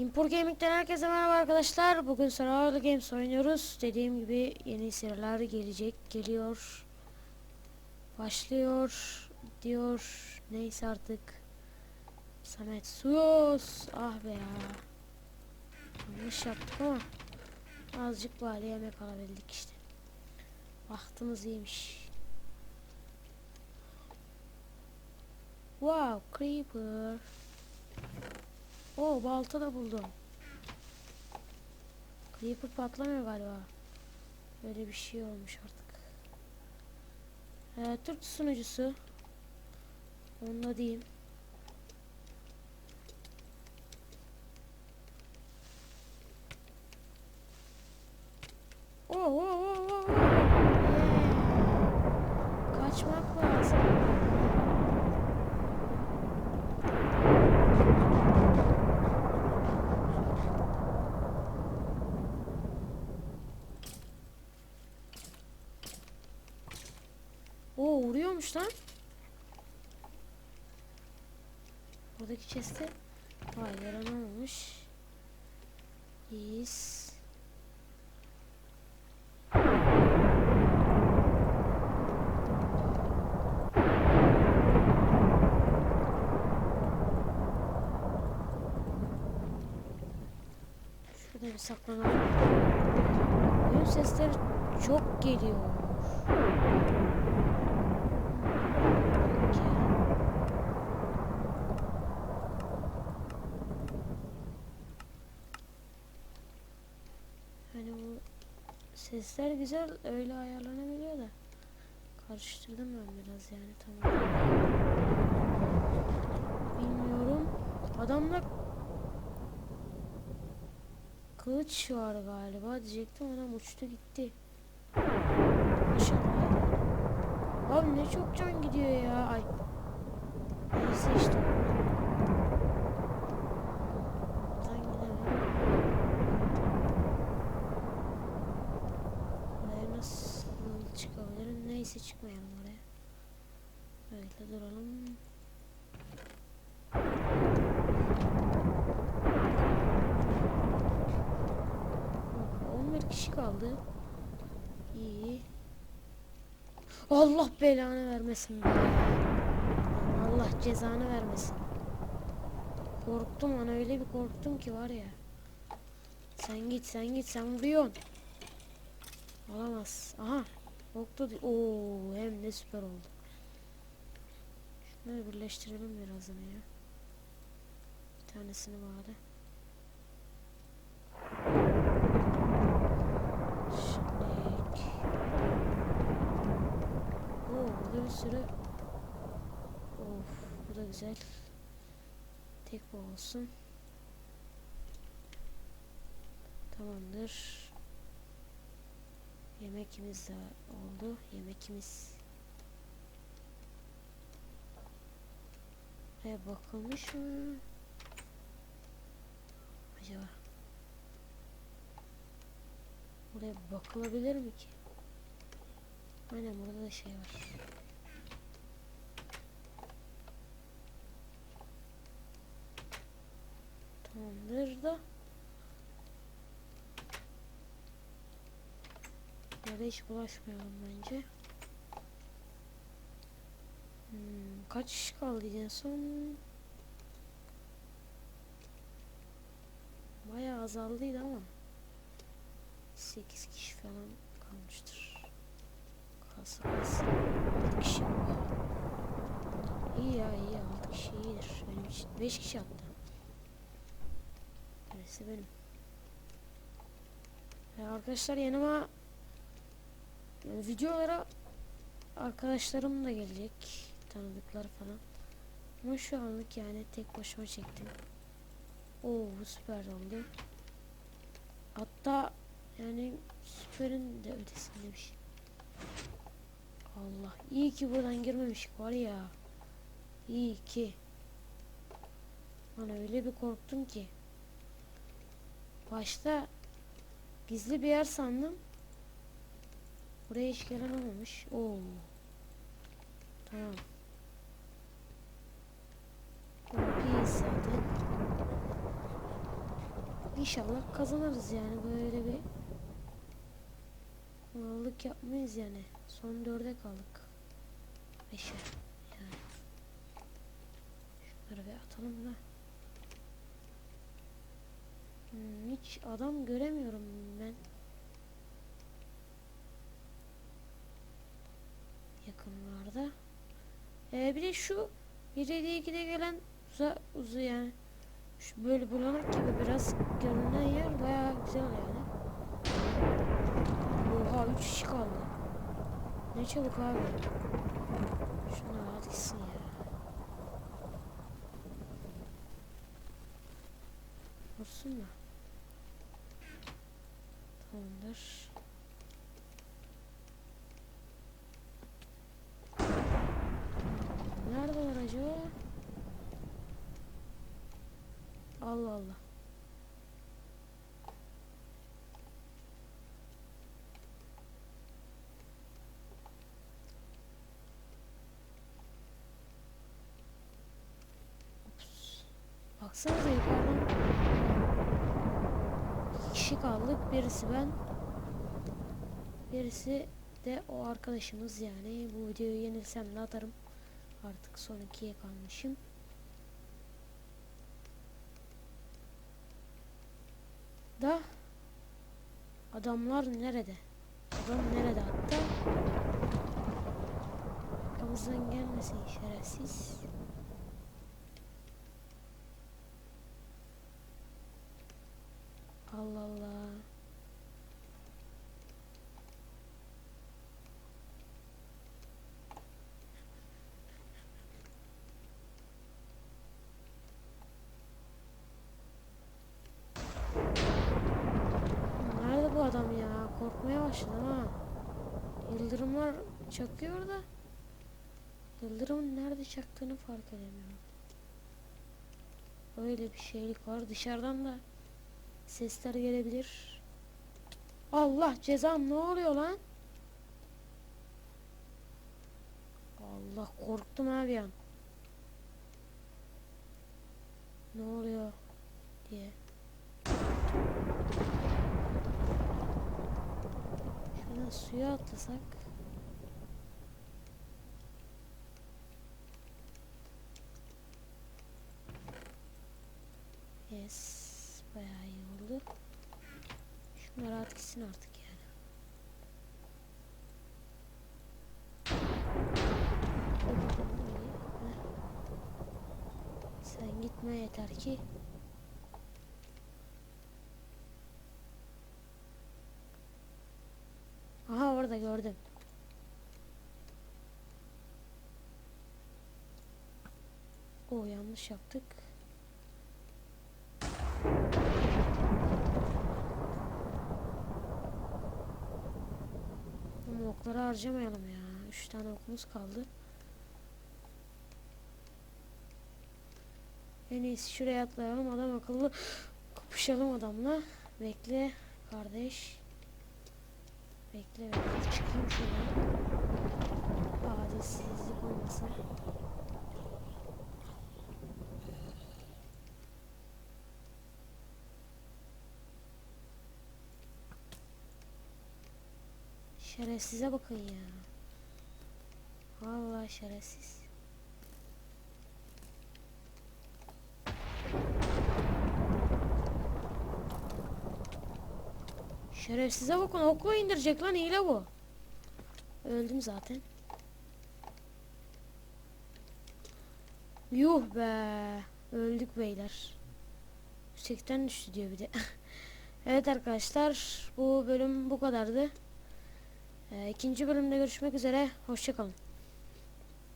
Impor Gaming'den herkese merhaba arkadaşlar. Bugün Survival Games oynuyoruz. Dediğim gibi yeni seriler gelecek, geliyor. Başlıyor diyor. Neyse artık. Samet Suyos. Ah be ya. Yanlış yaptık ama azıcık bari yemek alabildik işte. Vaktimiz iyiymiş. Wow, creeper. Oo balta da buldum. Creeper patlamıyor galiba. Böyle bir şey olmuş artık. Ee, Türk sunucusu. Onu da diyeyim. Oo, oo, oo, oo, oo. Yeah. Kaçmak lazım. Vuruyormuş lan. Buradaki chest'e vay yaranamamış. İyiyiz. Şurada bir saklanalım. Oyun sesleri çok geliyor. Hani bu sesler güzel öyle ayarlanabiliyor da karıştırdım ben biraz yani tamam. Bilmiyorum. Adamla kılıç var galiba diyecektim adam uçtu gitti. Abi ne çok can gidiyor ya. Ay. Neyse işte. Buradan gidemem. Oraya nasıl çıkabilirim? Neyse çıkmayalım oraya. Böyle duralım. Oh, 11 kişi kaldı. İyi. Allah belanı vermesin be. Allah cezanı vermesin. Korktum ana öyle bir korktum ki var ya. Sen git sen git sen vuruyorsun. Olamaz. Aha. Nokta Oo hem de süper oldu. Şunları birleştirelim birazdan ya. Bir tanesini bari. Şimdi Oo burada bir sürü Of bu da güzel. Tek bu olsun. Tamamdır. Yemekimiz de oldu. Yemekimiz. Buraya bakılmış mı? Acaba? Buraya bakılabilir mi ki? Aynen burada da şey var. Tamamdır da. Burada hiç bulaşmayalım bence. Hmm, kaç kaldı en son? Bayağı azaldıydı ama 8 kişi falan kalmıştır. Kalsın kalsın. 6 kişi. İyi ya iyi 6 kişi iyidir. Benim için 5 kişi hatta. Neresi benim? Ya arkadaşlar yanıma videolara arkadaşlarım da gelecek. Tanıdıklar falan. Ama şu anlık yani tek başıma çektim. Oo süper oldu. Hatta yani süperin de ötesinde bir şey. Allah iyi ki buradan girmemişik var ya. İyi ki. Lan öyle bir korktum ki. Başta gizli bir yer sandım. Buraya hiç gelen olmamış. Oo. Tamam. Pis zaten. İnşallah kazanırız yani böyle bir mallık yapmayız yani. Son dörde kaldık. Beşe yani. Şunları bir atalım da. Hmm, hiç adam göremiyorum ben. Yakınlarda. Ee, bir de şu 1.7.2'de gelen uza, uzu yani. Şu böyle bulanık gibi biraz görünen yer bayağı güzel yani. Oha 3 kişi kaldı. Ne çabuk abi. Şuna rahat gitsin ya. Vursun mu? Tamamdır. Acaba? Allah Allah. Ups. Baksanıza yukarıdan. İki kişi kaldık. Birisi ben. Birisi de o arkadaşımız yani. Bu videoyu yenilsem de atarım. Artık son ikiye kalmışım. Da adamlar nerede? Adam nerede hatta? Arkamızdan gelmesin şerefsiz. Allah Allah. Nerede bu adam ya? Korkmaya başladım ha. Yıldırımlar çakıyor da Yıldırımın nerede çaktığını fark edemiyorum. Öyle bir şeylik var. Dışarıdan da sesler gelebilir. Allah cezam ne oluyor lan? Allah korktum abi an. Ne oluyor diye. Şuradan suya atlasak. Yes. Bayağı iyi oldu. Şunlar rahat gitsin artık yani. Sen gitme yeter ki. Aha orada gördüm. O yanlış yaptık. Ama okları harcamayalım ya. Üç tane okumuz kaldı. En iyisi şuraya atlayalım. Adam akıllı kapışalım adamla. Bekle kardeş. Bekle bekle çıkayım şuradan. Adilsizlik olmasın. Şerefsize bakın ya. Vallahi şerefsiz. Şerefsize bakın okla indirecek lan hile bu. Öldüm zaten. Yuh be. Öldük beyler. Yüksekten düştü diyor bir de. evet arkadaşlar bu bölüm bu kadardı. Ee, ikinci bölümde görüşmek üzere. Hoşçakalın.